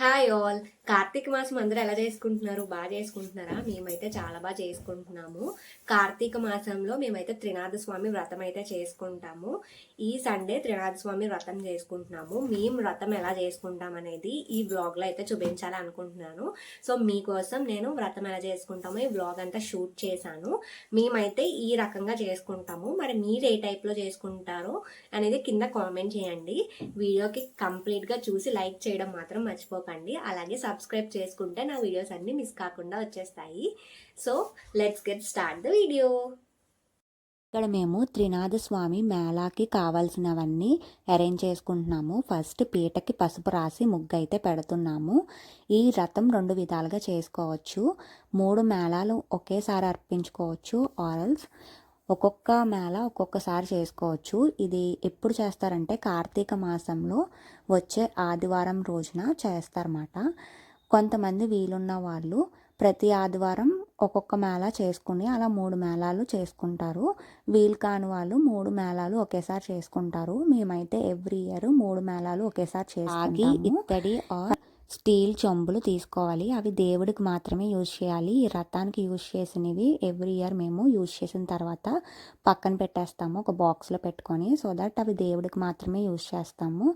Hi, all. Karthika మాసం అందరూ ఎలా చేసుకుంటున్నారు? బాగా చేసుకుంటున్నారా? మేమైతే చాలా బాగా చేసుకుంటున్నాము. కార్తీక మాసంలో మేమైతే త్రినాథ స్వామి వ్రతం అయితే చేసుకుంటాము. ఈ సండే త్రినాథ స్వామి వ్రతం చేసుకుంటున్నాము. మేము వ్రతం ఎలా చేసుకుంటాం అనేది ఈ బ్లాగ్లో అయితే చూపించాలి అనుకుంటున్నాను. సో మీకోసం నేను వ్రతం ఎలా చేసుకుంటామో ఈ బ్లాగ్ అంతా షూట్ చేశాను. మేమైతే ఈ రకంగా చేసుకుంటాము. మరి మీరు ఏ టైప్లో చేసుకుంటారో అనేది కింద కామెంట్ చేయండి. వీడియోకి కంప్లీట్గా చూసి లైక్ చేయడం మాత్రం మర్చిపోకండి. అలాగే సబ్స్క్రైబ్ సబ్స్క్రైబ్ చేసుకుంటే నా వీడియోస్ అన్నీ మిస్ కాకుండా వచ్చేస్తాయి. So let's get start the video ఇక్కడ మేము త్రినాథ స్వామి మేళాకి కావాల్సినవన్నీ అరేంజ్ చేసుకుంటున్నాము. ఫస్ట్ పీటకి పసుపు రాసి ముగ్గు అయితే పెడుతున్నాము. ఈ రథం రెండు విధాలుగా చేసుకోవచ్చు. మూడు మేళాలు ఒకేసారి అర్పించుకోవచ్చు. ఆరల్స్ ఒక్కొక్క మేళ ఒక్కొక్కసారి చేసుకోవచ్చు. ఇది ఎప్పుడు చేస్తారంటే కార్తీక మాసంలో వచ్చే ఆదివారం రోజున చేస్తారన్నమాట. కొంతమంది వీలున్న వాళ్ళు ప్రతి ఆదివారం ఒక్కొక్క మేళా చేసుకుని అలా మూడు మేళాలు చేసుకుంటారు. వీలు కాని వాళ్ళు మూడు మేళాలు ఒకేసారి చేసుకుంటారు. మేమైతే ఎవ్రీ ఇయర్ మూడు మేళాలు ఒకేసారి చేసి ఇత్తడి ఆర్ స్టీల్ చెంబులు తీసుకోవాలి. అవి దేవుడికి మాత్రమే యూజ్ చేయాలి. ఈ రథానికి యూజ్ చేసినవి ఎవ్రీ ఇయర్ మేము యూజ్ చేసిన తర్వాత పక్కన పెట్టేస్తాము ఒక బాక్స్లో పెట్టుకొని సో దట్ అవి దేవుడికి మాత్రమే యూజ్ చేస్తాము.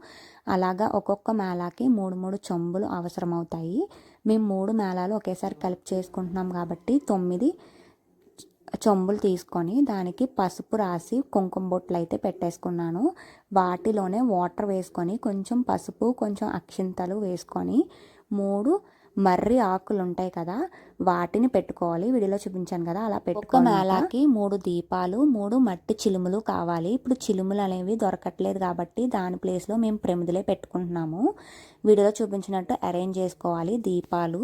అలాగా ఒక్కొక్క మేళాకి మూడు మూడు చెంబులు అవసరం అవుతాయి మేము మూడు మేళాలు ఒకేసారి కలిపి చేసుకుంటున్నాం కాబట్టి తొమ్మిది చెంబులు తీసుకొని దానికి పసుపు రాసి కుంకుమ బొట్లు అయితే పెట్టేసుకున్నాను. వాటిలోనే వాటర్ వేసుకొని కొంచెం పసుపు కొంచెం అక్షింతలు వేసుకొని మూడు మర్రి ఆకులు ఉంటాయి కదా వాటిని పెట్టుకోవాలి. వీడియోలో చూపించాను కదా అలా పెట్టుకో మేళాకి మూడు దీపాలు మూడు మట్టి చిలుములు కావాలి. ఇప్పుడు చిలుములు అనేవి దొరకట్లేదు కాబట్టి దాని ప్లేస్లో మేము ప్రమిదలే పెట్టుకుంటున్నాము. వీడియోలో చూపించినట్టు అరేంజ్ చేసుకోవాలి దీపాలు.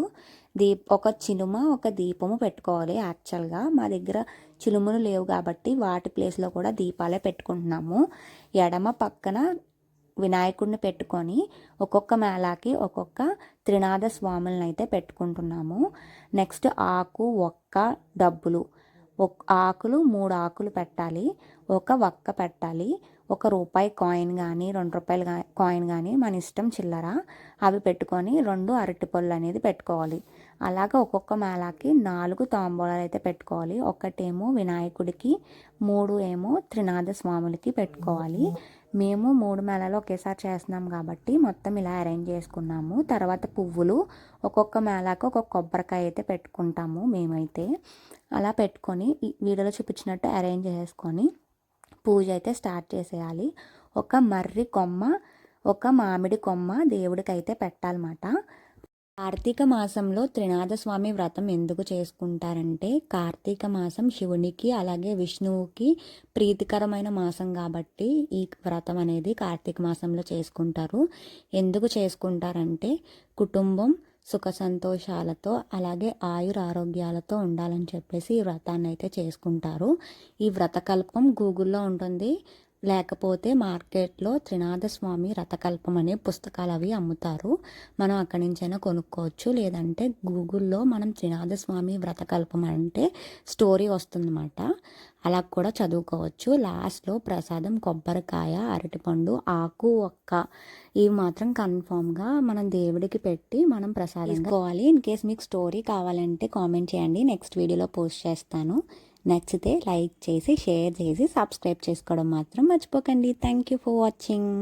దీప్ ఒక చిలుమ ఒక దీపము పెట్టుకోవాలి యాక్చువల్గా. మా దగ్గర చిలుములు లేవు కాబట్టి వాటి ప్లేస్లో కూడా దీపాలే పెట్టుకుంటున్నాము. ఎడమ పక్కన వినాయకుడిని పెట్టుకొని ఒక్కొక్క మేళాకి ఒక్కొక్క త్రినాథ స్వాములను అయితే పెట్టుకుంటున్నాము. నెక్స్ట్ ఆకు ఒక్క డబ్బులు. ఒక్ ఆకులు మూడు ఆకులు పెట్టాలి. ఒక వక్క పెట్టాలి. ఒక రూపాయి కాయిన్ కానీ రెండు రూపాయలు కాయిన్ కానీ మన ఇష్టం చిల్లర అవి పెట్టుకొని రెండు అరటి పళ్ళు అనేది పెట్టుకోవాలి. అలాగ ఒక్కొక్క మేళాకి నాలుగు తాంబూలాలు అయితే పెట్టుకోవాలి. ఒకటేమో వినాయకుడికి మూడు ఏమో త్రినాథ స్వాములకి పెట్టుకోవాలి. మేము మూడు మేళాలు ఒకేసారి చేస్తున్నాం కాబట్టి మొత్తం ఇలా అరేంజ్ చేసుకున్నాము. తర్వాత పువ్వులు ఒక్కొక్క మేళాకి ఒక్కొక్క కొబ్బరికాయ అయితే పెట్టుకుంటాము మేమైతే. అలా పెట్టుకొని వీడియోలో చూపించినట్టు అరేంజ్ చేసుకొని పూజ అయితే స్టార్ట్ చేసేయాలి. ఒక మర్రి కొమ్మ ఒక మామిడి కొమ్మ దేవుడికైతే పెట్టాలన్నమాట. కార్తీక మాసంలో త్రినాథ స్వామి వ్రతం ఎందుకు చేసుకుంటారంటే కార్తీక మాసం శివునికి అలాగే విష్ణువుకి ప్రీతికరమైన మాసం కాబట్టి ఈ వ్రతం అనేది కార్తీక మాసంలో చేసుకుంటారు. ఎందుకు చేసుకుంటారంటే కుటుంబం సుఖ సంతోషాలతో అలాగే ఆయుర ఆరోగ్యాలతో ఉండాలని చెప్పేసి ఈ వ్రతాన్ని అయితే చేసుకుంటారు. ఈ వ్రతకల్పం గూగుల్లో ఉంటుంది. లేకపోతే మార్కెట్లో త్రినాథస్వామి రథకల్పం అనే పుస్తకాలు అవి అమ్ముతారు. మనం అక్కడి నుంచైనా కొనుక్కోవచ్చు. లేదంటే గూగుల్లో మనం త్రినాథస్వామి వ్రతకల్పం అంటే స్టోరీ వస్తుందన్నమాట. అలా కూడా చదువుకోవచ్చు. లాస్ట్లో ప్రసాదం కొబ్బరికాయ అరటిపండు ఆకు ఒక్క ఇవి మాత్రం కన్ఫామ్గా మనం దేవుడికి పెట్టి మనం ప్రసాదం తీసుకోవాలి. ఇన్ కేస్ మీకు స్టోరీ కావాలంటే కామెంట్ చేయండి. నెక్స్ట్ వీడియోలో పోస్ట్ చేస్తాను. నచ్చితే లైక్ చేసి షేర్ చేసి సబ్స్క్రైబ్ చేసుకోవడం మాత్రం మర్చిపోకండి. Thank you for watching